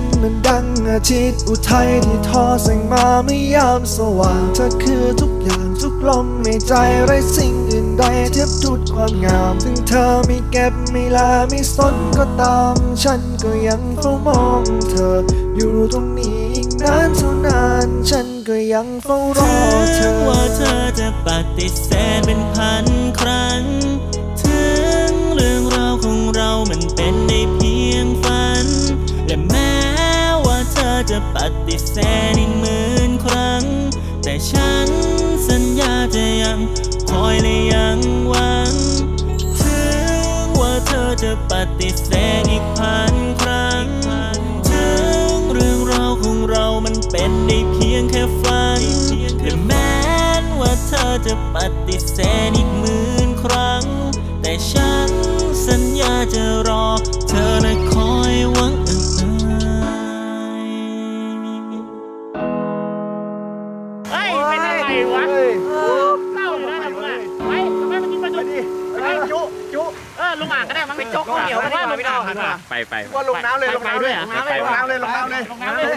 นเหมันดังอาทิตย์อุทัยที่ทอแสงมาไม่ยามสว่างเธอคือทุกอย่างทุกลมในใจไร้สิ่งอื่นใดเทียบทุดความงาม ถึงเธอไม่เก็บไม่ลาไม่สนก็ตาม ฉันก็ยังเฝ้ามองเธอ อยู่ตรงนี้อีกนานเท่านาน ฉันก็ยังเฝ้ารอเธถึงอว่าเธอจะปฏิเสธเป็นพันครั้ง จะปฏิเสธอีกหมื่นครั้ง แต่ฉันสัญญาจะยังคอยและยังหวัง ถึงว่าเธอจะปฏิเสธอีกพันครั้ง ถึงเรื่องราวของเรามันเป็นได้เพียงแค่ฝันและแม้ว่าเธอจะปฏิเสธอีกหมื่นครั้ง แต่ฉันสัญญาจะรอเธอแล วะเล่าอยู่นะทำไมไว้ทำไมมันกินปลาดุกไอ้จุจุเออลงอ่างก็ได้มั้งไปจกข้าวเหนียวก็ได้มาพี่น้องไปไปว่าลงน้ำเลยลงน้ำเลยลงน้ำเลยลงน้ำเลยลงน้ำเลย